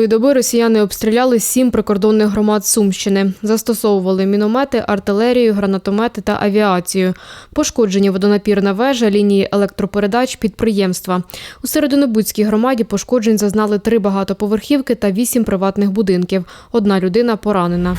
Минулої доби росіяни обстріляли сім прикордонних громад Сумщини. Застосовували міномети, артилерію, гранатомети та авіацію. Пошкоджені водонапірна вежа, лінії електропередач, підприємства. У Середонобудській громаді пошкоджень зазнали три багатоповерхівки та вісім приватних будинків. Одна людина поранена.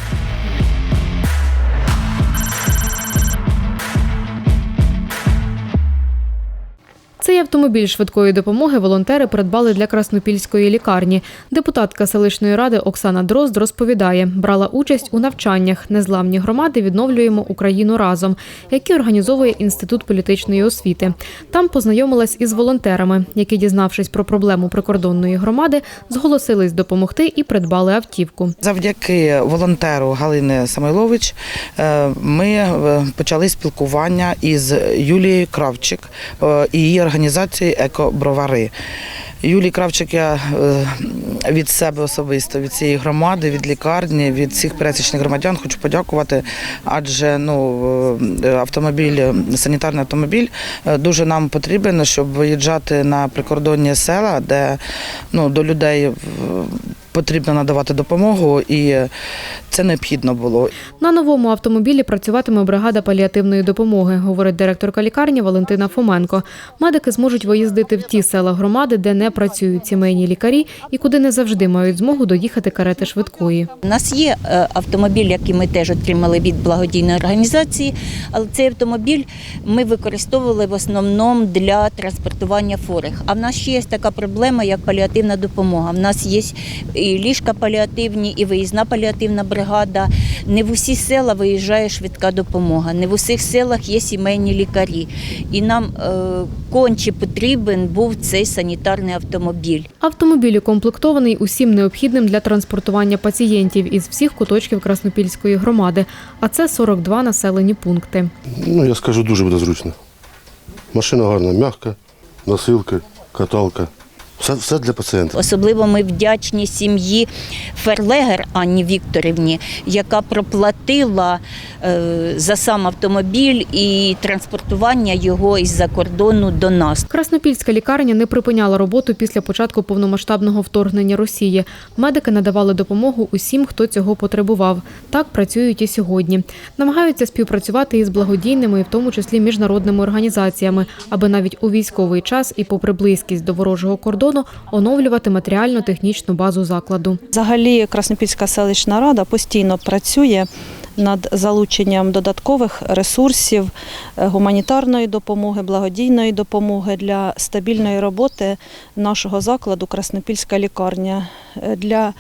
Цей автомобіль швидкої допомоги волонтери придбали для Краснопільської лікарні. Депутатка селищної ради Оксана Дрозд розповідає, брала участь у навчаннях Незламні громади відновлюємо Україну разом, які організовує інститут політичної освіти. Там познайомилась із волонтерами, які, дізнавшись про проблему прикордонної громади, зголосились допомогти і придбали автівку. Завдяки волонтеру Галини Самойлович е, ми е, почали спілкування із Юлією Кравчик е, і її організацією Екобровари. Юлії Кравчик я е, від себе особисто, від цієї громади, від лікарні, від всіх пересічних громадян хочу подякувати, адже ну, е, автомобіль, санітарний автомобіль е, дуже нам потрібен, щоб виїжджати на прикордонні села, де ну, до людей потрібно надавати допомогу, і це необхідно було. На новому автомобілі працюватиме бригада паліативної допомоги, говорить директорка лікарні Валентина Фоменко. Медики зможуть виїздити в ті села громади, де не працюють сімейні лікарі і куди не завжди мають змогу доїхати карети швидкої. У нас є е, автомобіль, який ми теж отримали від благодійної організації, але цей автомобіль ми використовували в основному для транспортування хворих. А в нас ще є така проблема, як паліативна допомога. В нас є і ліжка паліативні, і виїзна паліативна бригада. Не в усі села виїжджає швидка допомога, не в усіх селах є сімейні лікарі. І нам е, конче потрібен був цей санітарний автомобіль. Автомобіль укомплектований усім необхідним для транспортування пацієнтів із всіх куточків Краснопільської громади, а це 42 населені пункти. Ну, я скажу, дуже буде зручно. Машина гарна, м'яка, носилки, каталка. Все, все для пацієнта. Особливо ми вдячні сім'ї Ферлегер Анні Вікторівні, яка проплатила е, за сам автомобіль і транспортування його із-за кордону до нас. Краснопільська лікарня не припиняла роботу після початку повномасштабного вторгнення Росії. Медики надавали допомогу усім, хто цього потребував. Так працюють і сьогодні. Намагаються співпрацювати із благодійними, і в тому числі міжнародними організаціями, аби навіть у військовий час і попри близькість до ворожого кордону оновлювати матеріально-технічну базу закладу. Взагалі Краснопільська селищна рада постійно працює над залученням додаткових ресурсів е, гуманітарної допомоги, благодійної допомоги для стабільної роботи нашого закладу Краснопільська лікарня для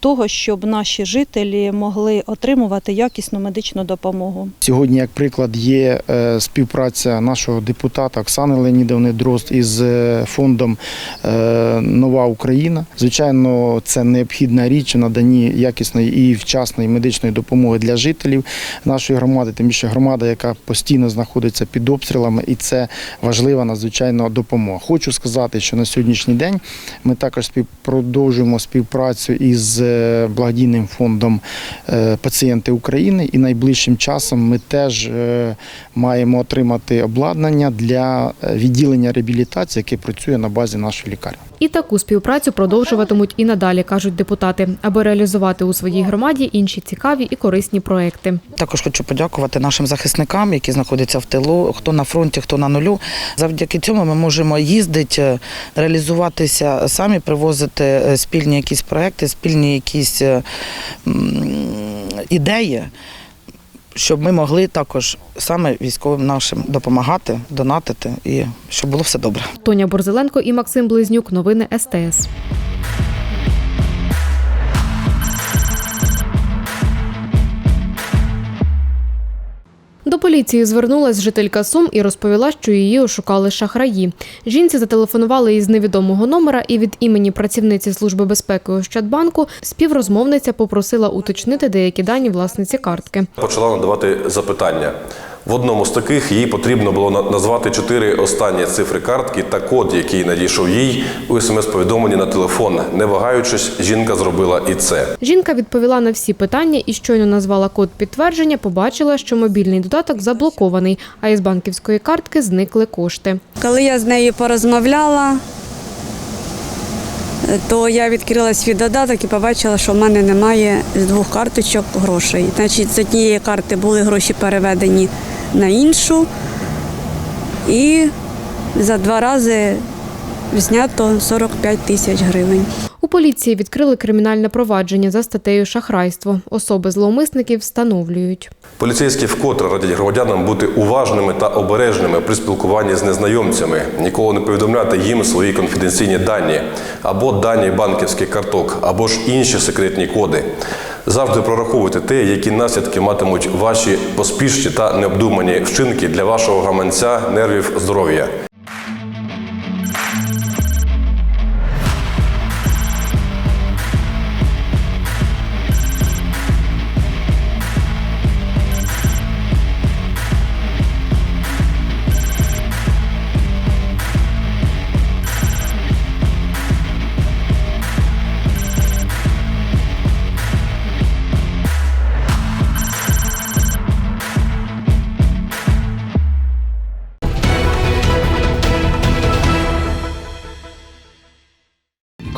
того, щоб наші жителі могли отримувати якісну медичну допомогу. Сьогодні, як приклад, є е, співпраця нашого депутата Оксани Леонідовни Дрозд із е, фондом е, Нова Україна. Звичайно, це необхідна річ у наданні якісної і вчасної медичної допомоги для жителів нашої громади, тим більше громада, яка постійно знаходиться під обстрілами, і це важлива надзвичайно допомога. Хочу сказати, що на сьогоднішній день ми також продовжуємо співпрацю із е, благодійним фондом е, Пацієнти України, і найближчим часом ми теж е, маємо отримати обладнання для відділення реабілітації, яке працює на базі нашої лікарні. І таку співпрацю продовжуватимуть і надалі, кажуть депутати, аби реалізувати у своїй громаді інші цікаві і корисні проекти. Також хочу подякувати нашим захисникам, які знаходяться в тилу, хто на фронті, хто на нулю. Завдяки цьому ми можемо їздити, реалізуватися самі, привозити е, спільні якісь проекти, спільні якісь е, ідеї. Щоб ми могли також саме військовим нашим допомагати, донатити і щоб було все добре. Тоня Борзеленко і Максим Близнюк. Новини СТС. До поліції звернулась жителька Сум і розповіла, що її ошукали шахраї. Жінці зателефонували із невідомого номера, і від імені працівниці Служби безпеки Ощадбанку співрозмовниця попросила уточнити деякі дані власниці картки. почала надавати запитання. В одному з таких їй потрібно було назвати чотири останні цифри картки та код, який надійшов їй у смс-повідомленні на телефон. Не вагаючись, жінка зробила і це. Жінка відповіла на всі питання і щойно назвала код підтвердження, побачила, що мобільний додаток заблокований, а із банківської картки зникли кошти. Коли я з нею порозмовляла, то я відкрила свій додаток і побачила, що в мене немає з двох карточок грошей. Значить, з однієї карти були гроші переведені на іншу, і за два рази знято 45 тисяч гривень. У поліції відкрили кримінальне провадження за статтею шахрайство. Особи зловмисників встановлюють. Поліцейські вкотре радять громадянам бути уважними та обережними при спілкуванні з незнайомцями, ніколи не повідомляти їм свої конфіденційні дані або дані банківських карток, або ж інші секретні коди. Завжди прораховуйте те, які наслідки матимуть ваші поспішні та необдумані вчинки для вашого гаманця, нервів, здоров'я.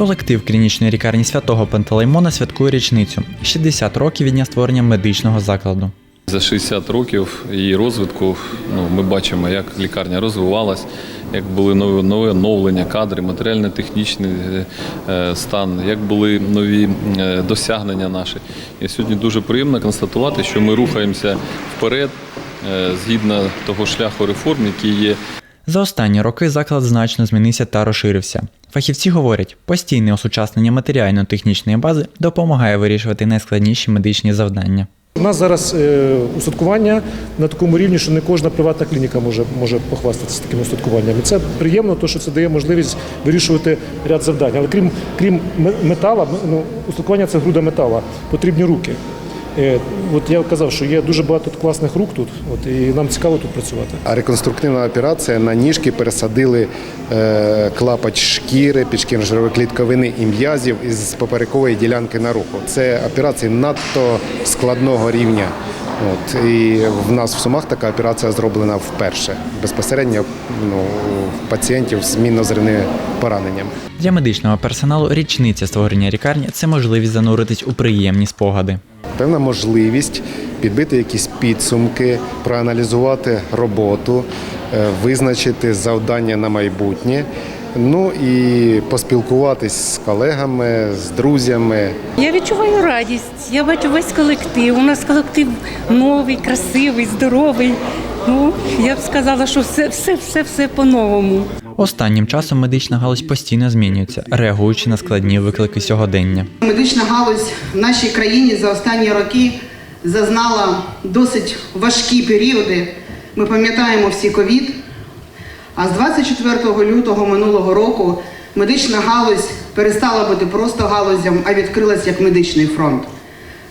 Колектив клінічної лікарні святого Пантелеймона святкує річницю 60 років від дня створення медичного закладу. За 60 років її розвитку ну, ми бачимо, як лікарня розвивалась, як були нові, нові оновлення, кадри, матеріально-технічний е, е, стан, як були нові е, досягнення наші. І сьогодні дуже приємно констатувати, що ми рухаємося вперед згідно того шляху реформ, який є За останні роки заклад значно змінився та розширився. Фахівці говорять, постійне осучаснення матеріально-технічної бази допомагає вирішувати найскладніші медичні завдання. У нас зараз е, устаткування на такому рівні, що не кожна приватна клініка може, може похвастатися таким устаткуванням. І це приємно, тому що це дає можливість вирішувати ряд завдань. Але крім, крім ме- метала, ну, устаткування це груда метала, потрібні руки. Е, От я казав, що є дуже багато класних рук тут, от, і нам цікаво тут працювати. А реконструктивна операція на ніжки пересадили е, клапач шкіри, підшкірно-жирової клітковини і м'язів із поперекової ділянки на руку. Це операції надто складного рівня. От, і в нас в Сумах така операція зроблена вперше. Безпосередньо ну, пацієнтів з міннозрівними пораненням. Для медичного персоналу річниця створення лікарні це можливість зануритись у приємні спогади. Певна можливість підбити якісь підсумки, проаналізувати роботу, визначити завдання на майбутнє. Ну і поспілкуватись з колегами, з друзями, Я відчуваю радість. Я бачу весь колектив. У нас колектив новий, красивий, здоровий. Ну, я б сказала, що все, все, все, все по-новому. Останнім часом медична галузь постійно змінюється, реагуючи на складні виклики сьогодення. Медична галузь в нашій країні за останні роки зазнала досить важкі періоди. Ми пам'ятаємо всі ковід. А з 24 лютого минулого року медична галузь перестала бути просто галузям, а відкрилась як медичний фронт.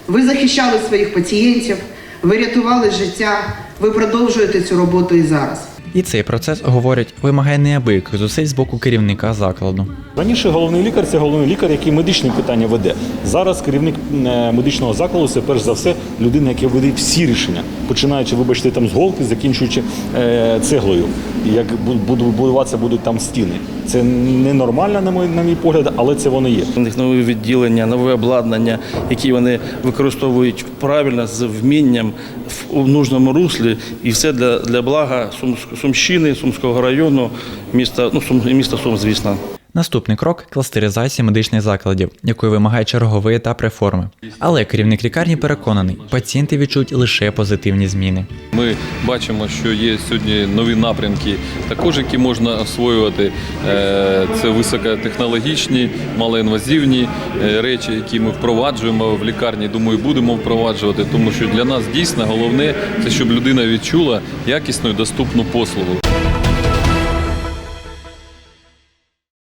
Ви захищали своїх пацієнтів, ви рятували життя, ви продовжуєте цю роботу і зараз. І цей процес, говорять, вимагає неабияких зусиль з боку керівника закладу. Раніше головний лікар це головний лікар, який медичні питання веде. Зараз керівник е, медичного закладу це перш за все людина, яка веде всі рішення, починаючи, вибачте, там з голки, закінчуючи е, цеглою. Як бу- буду- будуватися будуть там стіни. Це ненормально, на мій, на мій погляд, але це воно є. У них нові відділення, нове обладнання, які вони використовують правильно з вмінням в нужному руслі, і все для, для блага Сумщини, Сумського району, міста, ну Сум, міста Сум, звісно. Наступний крок кластеризація медичних закладів, якої вимагає черговий етап реформи. Але керівник лікарні переконаний, пацієнти відчують лише позитивні зміни. Ми бачимо, що є сьогодні нові напрямки, також які можна освоювати. Е, Це високотехнологічні, малоінвазивні е, речі, які ми впроваджуємо в лікарні. Думаю, будемо впроваджувати, тому що для нас дійсно головне це щоб людина відчула якісну і доступну послугу.